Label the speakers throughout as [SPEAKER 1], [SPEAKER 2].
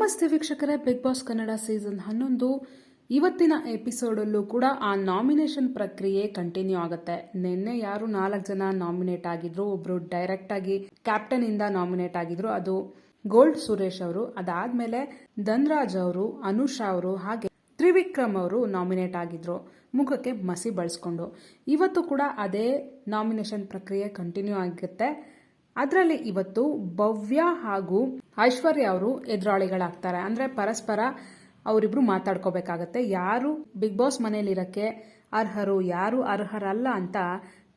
[SPEAKER 1] ನಮಸ್ತೆ ವೀಕ್ಷಕರೇ big boss Kannada season ಹನ್ನೊಂದು. ಇವತ್ತಿನ ಎಪಿಸೋಡಲ್ಲೂ ಕೂಡ ಆ ನಾಮಿನೇಷನ್ ಪ್ರಕ್ರಿಯೆ ಕಂಟಿನ್ಯೂ ಆಗುತ್ತೆ. ನಿನ್ನೆ ಯಾರು ನಾಲ್ಕು ಜನ ನಾಮಿನೇಟ್ ಆಗಿದ್ರು, ಒಬ್ರು ಡೈರೆಕ್ಟ್ ಆಗಿ ಕ್ಯಾಪ್ಟನ್ ಇಂದ ನಾಮಿನೇಟ್ ಆಗಿದ್ರು, ಅದು ಗೋಲ್ಡ್ ಸುರೇಶ್ ಅವರು. ಅದಾದ್ಮೇಲೆ ಧನ್ರಾಜ್ ಅವರು, ಅನುಷಾ ಅವರು, ಹಾಗೆ ತ್ರಿವಿಕ್ರಮ್ ಅವರು ನಾಮಿನೇಟ್ ಆಗಿದ್ರು. ಮುಖಕ್ಕೆ ಮಸಿ ಬಳಸ್ಕೊಂಡು. ಇವತ್ತು ಕೂಡ ಅದೇ ನಾಮಿನೇಷನ್ ಪ್ರಕ್ರಿಯೆ ಕಂಟಿನ್ಯೂ ಆಗುತ್ತೆ. ಅದರಲ್ಲಿ ಇವತ್ತು ಭವ್ಯ ಹಾಗೂ ಐಶ್ವರ್ಯ ಅವರು ಎದುರಾಳಿಗಳಾಗ್ತಾರೆ. ಅಂದ್ರೆ ಪರಸ್ಪರ ಅವರಿಬ್ರು ಮಾತಾಡ್ಕೋಬೇಕಾಗತ್ತೆ. ಯಾರು ಬಿಗ್ ಬಾಸ್ ಮನೇಲಿರಕ್ಕೆ ಅರ್ಹರು, ಯಾರು ಅರ್ಹರಲ್ಲ ಅಂತ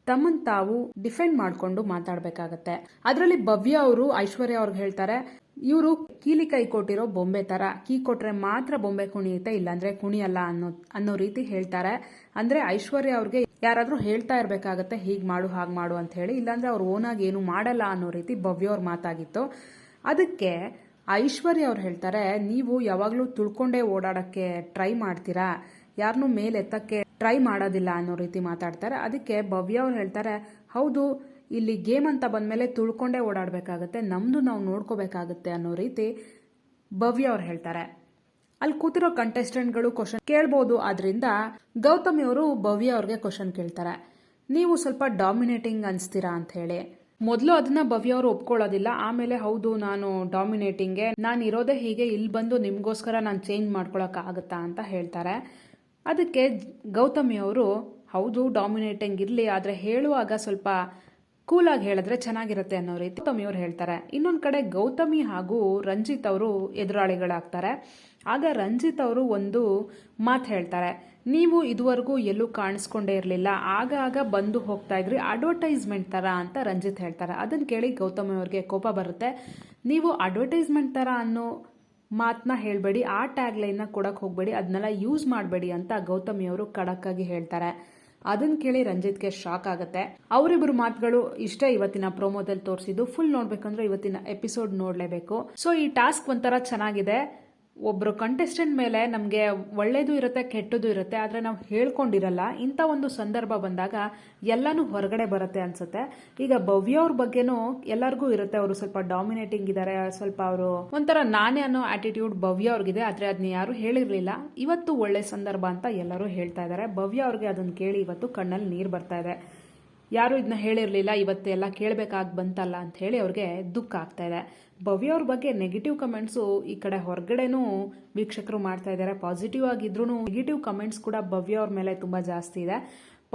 [SPEAKER 1] ತಮ್ಮನ್ ತಾವು ಡಿಫೆಂಡ್ ಮಾಡಿಕೊಂಡು ಮಾತಾಡಬೇಕಾಗತ್ತೆ. ಅದರಲ್ಲಿ ಭವ್ಯ ಅವರು, ಐಶ್ವರ್ಯ ಅವ್ರಿಗೆ ಹೇಳ್ತಾರೆ, ಇವರು ಕೀಲಿ ಕೈ ಕೊಟ್ಟಿರೋ ಬೊಂಬೆ ತರ. ಕೀ ಕೊಟ್ರೆ ಮಾತ್ರ ಬೊಂಬೆ ಕುಣಿಯುತ್ತೆ, ಇಲ್ಲಾಂದ್ರೆ ಕುಣಿಯಲ್ಲ ಅನ್ನೋ ಅನ್ನೋ ರೀತಿ ಹೇಳ್ತಾರೆ. ಅಂದ್ರೆ ಐಶ್ವರ್ಯ ಅವ್ರಿಗೆ ಯಾರಾದ್ರೂ ಹೇಳ್ತಾ ಇರಬೇಕಾಗತ್ತೆ, ಹೀಗೆ ಮಾಡು, ಹಾಗೆ ಮಾಡು ಅಂತ ಹೇಳಿ. ಇಲ್ಲಾಂದರೆ ಅವ್ರು ಓನಾಗಿ ಏನು ಮಾಡಲ್ಲ ಅನ್ನೋ ರೀತಿ ಭವ್ಯ ಅವ್ರ ಮಾತಾಗಿತ್ತು. ಅದಕ್ಕೆ ಐಶ್ವರ್ಯ ಅವ್ರು ಹೇಳ್ತಾರೆ, ನೀವು ಯಾವಾಗಲೂ ತುಳ್ಕೊಂಡೇ ಓಡಾಡೋಕ್ಕೆ ಟ್ರೈ ಮಾಡ್ತೀರಾ? ಯಾರನ್ನೂ ಮೇಲೆ ಎತ್ತಕ್ಕೆ ಟ್ರೈ ಮಾಡೋದಿಲ್ಲ ಅನ್ನೋ ರೀತಿ ಮಾತಾಡ್ತಾರೆ. ಅದಕ್ಕೆ ಭವ್ಯ ಅವ್ರು ಹೇಳ್ತಾರೆ, ಹೌದು, ಇಲ್ಲಿ ಗೇಮ್ ಅಂತ ಬಂದ್ಮೇಲೆ ತುಳ್ಕೊಂಡೇ ಓಡಾಡಬೇಕಾಗತ್ತೆ ನಮ್ಮದು ನಾವು ನೋಡ್ಕೋಬೇಕಾಗತ್ತೆ ಅನ್ನೋ ರೀತಿ ಭವ್ಯ ಅವ್ರು ಹೇಳ್ತಾರೆ. ಅಲ್ಲಿ ಕೂತಿರೋ ಕಂಟೆಸ್ಟೆಂಟ್ಗಳು ಕ್ವಶನ್ ಕೇಳ್ಬೋದು. ಆದ್ರಿಂದ ಗೌತಮಿ ಅವರು ಭವ್ಯ ಅವ್ರಿಗೆ ಕ್ವಶನ್ ಕೇಳ್ತಾರೆ. ನೀವು ಸ್ವಲ್ಪ ಡಾಮಿನೇಟಿಂಗ್ ಅನ್ಸ್ತೀರಾ ಅಂತ ಹೇಳಿ. ಮೊದಲು ಅದನ್ನ ಭವ್ಯ ಅವರು ಒಪ್ಕೊಳ್ಳೋದಿಲ್ಲ. ಆಮೇಲೆ ಹೌದು, ನಾನು ಡಾಮಿನೇಟಿಂಗ್ಗೆ ನಾನು ಇರೋದೇ ಹೀಗೆ, ಇಲ್ಲಿ ಬಂದು ನಿಮಗೋಸ್ಕರ ನಾನು ಚೇಂಜ್ ಮಾಡ್ಕೊಳಕ್ ಆಗುತ್ತಾ ಅಂತ ಹೇಳ್ತಾರೆ. ಅದಕ್ಕೆ ಗೌತಮಿ ಅವರು, ಹೌದು ಡಾಮಿನೇಟಿಂಗ್ ಇರಲಿ, ಆದರೆ ಹೇಳುವಾಗ ಸ್ವಲ್ಪ ಕೂಲಾಗಿ ಹೇಳಿದ್ರೆ ಚೆನ್ನಾಗಿರುತ್ತೆ ಅನ್ನೋ ರೀತಿ ಗೌತಮಿ ಅವ್ರು ಹೇಳ್ತಾರೆ. ಇನ್ನೊಂದು ಕಡೆ ಗೌತಮಿ ಹಾಗೂ ರಂಜಿತ್ ಅವರು ಎದುರಾಳಿಗಳಾಗ್ತಾರೆ. ಆಗ ರಂಜಿತ್ ಅವರು ಒಂದು ಮಾತು ಹೇಳ್ತಾರೆ. ನೀವು ಇದುವರೆಗೂ ಎಲ್ಲೂ ಕಾಣಿಸ್ಕೊಂಡೇ ಇರಲಿಲ್ಲ. ಆಗ ಆಗ ಬಂದು ಹೋಗ್ತಾ ಇದ್ರಿ. ಅಡ್ವರ್ಟೈಸ್ಮೆಂಟ್ ಥರ ಅಂತ ರಂಜಿತ್ ಹೇಳ್ತಾರೆ. ಅದನ್ನ ಕೇಳಿ ಗೌತಮಿ ಅವ್ರಿಗೆ ಕೋಪ ಬರುತ್ತೆ. ನೀವು ಅಡ್ವರ್ಟೈಸ್ಮೆಂಟ್ ಥರ ಅನ್ನೋ ಮಾತನ್ನ ಹೇಳಬೇಡಿ. ಆ ಟ್ಯಾಗ್ ಲೈನ್ನ ಕೊಡಕ್ಕೆ ಹೋಗಬೇಡಿ. ಅದನ್ನೆಲ್ಲ ಯೂಸ್ ಮಾಡಬೇಡಿ ಅಂತ ಗೌತಮಿ ಅವರು ಖಡಕ್ಕಾಗಿ ಹೇಳ್ತಾರೆ. ಅದನ್ನ ಕೇಳಿ ರಂಜಿತ್ಗೆ ಶಾಕ್ ಆಗುತ್ತೆ. ಅವರಿಬ್ಬರು ಮಾತುಗಳು ಇಷ್ಟೇ ಇವತ್ತಿನ ಪ್ರೋಮೋದಲ್ಲಿ ತೋರಿಸಿದ್ದು. ಫುಲ್ ನೋಡ್ಬೇಕಂದ್ರೆ ಇವತ್ತಿನ ಎಪಿಸೋಡ್ ನೋಡಲೇಬೇಕು. ಸೊ ಈ ಟಾಸ್ಕ್ ಒಂಥರ ಚೆನ್ನಾಗಿದೆ. ಒಬ್ರು ಕಂಟೆಸ್ಟೆಂಟ್ ಮೇಲೆ ನಮಗೆ ಒಳ್ಳೇದು ಇರುತ್ತೆ, ಕೆಟ್ಟದ್ದು ಇರುತ್ತೆ, ಆದರೆ ನಾವು ಹೇಳ್ಕೊಂಡಿರಲ್ಲ, ಇಂಥ ಒಂದು ಸಂದರ್ಭ ಬಂದಾಗ ಎಲ್ಲನೂ ಹೊರಗಡೆ ಬರುತ್ತೆ ಅನ್ಸುತ್ತೆ. ಈಗ ಭವ್ಯ ಅವ್ರ ಬಗ್ಗೆನೂ ಎಲ್ಲರಿಗೂ ಇರುತ್ತೆ, ಅವರು ಸ್ವಲ್ಪ ಡಾಮಿನೇಟಿಂಗ್ ಇದ್ದಾರೆ ಸ್ವಲ್ಪ ಅವರು ಒಂಥರ ನಾನೇ ಅನ್ನೋ ಆಟಿಟ್ಯೂಡ್ ಭವ್ಯ ಅವ್ರಿಗಿದೆ, ಆದರೆ ಅದನ್ನ ಯಾರು ಹೇಳಿರಲಿಲ್ಲ. ಇವತ್ತು ಒಳ್ಳೆ ಸಂದರ್ಭ ಅಂತ ಎಲ್ಲರೂ ಹೇಳ್ತಾ ಇದ್ದಾರೆ ಭವ್ಯ ಅವ್ರಿಗೆ ಅದನ್ನು ಕೇಳಿ ಇವತ್ತು ಕಣ್ಣಲ್ಲಿ ನೀರು ಬರ್ತಾ ಇದೆ. ಯಾರು ಇದನ್ನ ಹೇಳಿರಲಿಲ್ಲ ಇವತ್ತೆಲ್ಲ ಕೇಳಬೇಕಾಗಿ ಬಂತಲ್ಲ ಅಂತ ಹೇಳಿ ಅವ್ರಿಗೆ ದುಃಖ ಆಗ್ತಾ ಇದೆ. ಭವ್ಯ ಅವ್ರ ಬಗ್ಗೆ ನೆಗೆಟಿವ್ ಕಮೆಂಟ್ಸು ಈ ಕಡೆ ಹೊರಗಡೆನೂ ವೀಕ್ಷಕರು ಮಾಡ್ತಾ ಇದ್ದಾರೆ. ಪಾಸಿಟಿವ್ ಆಗಿದ್ರು ನೆಗೆಟಿವ್ ಕಮೆಂಟ್ಸ್ ಕೂಡ ಭವ್ಯ ಅವ್ರ ಮೇಲೆ ತುಂಬ ಜಾಸ್ತಿ ಇದೆ.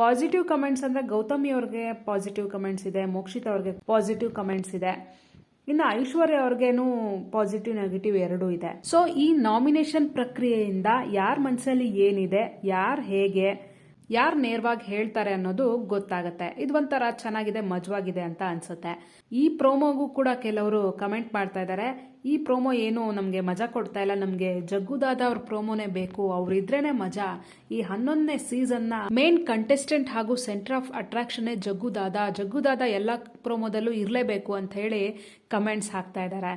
[SPEAKER 1] ಪಾಸಿಟಿವ್ ಕಮೆಂಟ್ಸ್ ಅಂದರೆ ಗೌತಮಿ ಅವ್ರಿಗೆ ಪಾಸಿಟಿವ್ ಕಮೆಂಟ್ಸ್ ಇದೆ, ಮೋಕ್ಷಿತ್ ಅವ್ರಿಗೆ ಪಾಸಿಟಿವ್ ಕಮೆಂಟ್ಸ್ ಇದೆ. ಇನ್ನು ಐಶ್ವರ್ಯ ಅವ್ರಿಗೇನು ಪಾಸಿಟಿವ್ ನೆಗೆಟಿವ್ ಎರಡೂ ಇದೆ. ಸೊ ಈ ನಾಮಿನೇಷನ್ ಪ್ರಕ್ರಿಯೆಯಿಂದ ಯಾರ ಮನಸ್ಸಲ್ಲಿ ಏನಿದೆ, ಯಾರು ಹೇಗೆ ಯಾರು ನೇರವಾಗಿ ಹೇಳ್ತಾರೆ ಅನ್ನೋದು ಗೊತ್ತಾಗುತ್ತೆ. ಇದು ಒಂಥರ ಚೆನ್ನಾಗಿದೆ, ಮಜವಾಗಿದೆ ಅಂತ ಅನ್ಸುತ್ತೆ. ಈ ಪ್ರೋಮೋಗೂ ಕೂಡ ಕೆಲವರು ಕಮೆಂಟ್ ಮಾಡ್ತಾ ಇದ್ದಾರೆ ಈ ಪ್ರೋಮೋ ಏನು ನಮಗೆ ಮಜಾ ಕೊಡ್ತಾ ಇಲ್ಲ, ನಮಗೆ ಜಗ್ಗುದಾದ ಅವ್ರ ಪ್ರೋಮೋನೇ ಬೇಕು ಅವ್ರಿದ್ರೇನೆ ಮಜಾ. ಈ ಹನ್ನೊಂದನೇ ಸೀಸನ್ನ ಮೇನ್ ಕಂಟೆಸ್ಟೆಂಟ್ ಹಾಗೂ centre of attraction Jaggu Dada Jaggu Dada ಎಲ್ಲ ಪ್ರೋಮೋದಲ್ಲೂ ಇರಲೇಬೇಕು ಅಂತ ಹೇಳಿ ಕಮೆಂಟ್ಸ್ ಹಾಕ್ತಾ ಇದ್ದಾರೆ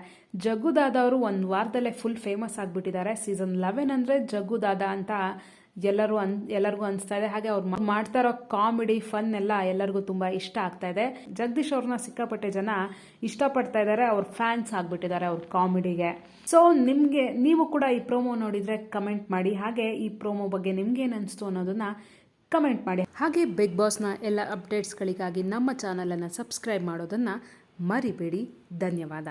[SPEAKER 1] ಜಗ್ಗುದಾದ ಅವರು ಒಂದು ವಾರದಲ್ಲೇ ಫುಲ್ ಫೇಮಸ್ ಆಗಿಬಿಟ್ಟಿದ್ದಾರೆ. ಸೀಸನ್ ಲೆವೆನ್ ಅಂದರೆ ಜಗ್ಗುದಾದ ಅಂತ ಎಲ್ಲರೂ ಅನ್, ಎಲ್ಲರಿಗೂ ಅನಿಸ್ತಾ ಇದೆ. ಹಾಗೆ ಅವ್ರು ಮಾಡ್ತಾ ಇರೋ ಕಾಮಿಡಿ, ಫನ್ ಎಲ್ಲ ಎಲ್ಲರಿಗೂ ತುಂಬ ಇಷ್ಟ ಆಗ್ತಾ ಇದೆ. ಜಗದೀಶ್ ಅವ್ರನ್ನ ಸಿಕ್ಕಾಪಟ್ಟೆ ಜನ ಇಷ್ಟಪಡ್ತಾ ಇದ್ದಾರೆ ಅವ್ರ ಫ್ಯಾನ್ಸ್ ಆಗಿಬಿಟ್ಟಿದ್ದಾರೆ ಅವ್ರ ಕಾಮಿಡಿಗೆ. ಸೊ ನಿಮಗೆ, ನೀವು ಕೂಡ ಈ ಪ್ರೋಮೋ ನೋಡಿದರೆ ಕಮೆಂಟ್ ಮಾಡಿ. ಹಾಗೆ ಈ ಪ್ರೋಮೋ ಬಗ್ಗೆ ನಿಮ್ಗೇನು ಅನಿಸ್ತು ಅನ್ನೋದನ್ನ ಕಮೆಂಟ್ ಮಾಡಿ. ಹಾಗೆ ಬಿಗ್ ಬಾಸ್ನ ಎಲ್ಲ ಅಪ್ಡೇಟ್ಸ್ಗಳಿಗಾಗಿ ನಮ್ಮ ಚಾನಲನ್ನು ಸಬ್ಸ್ಕ್ರೈಬ್ ಮಾಡೋದನ್ನು ಮರಿಬೇಡಿ. ಧನ್ಯವಾದ.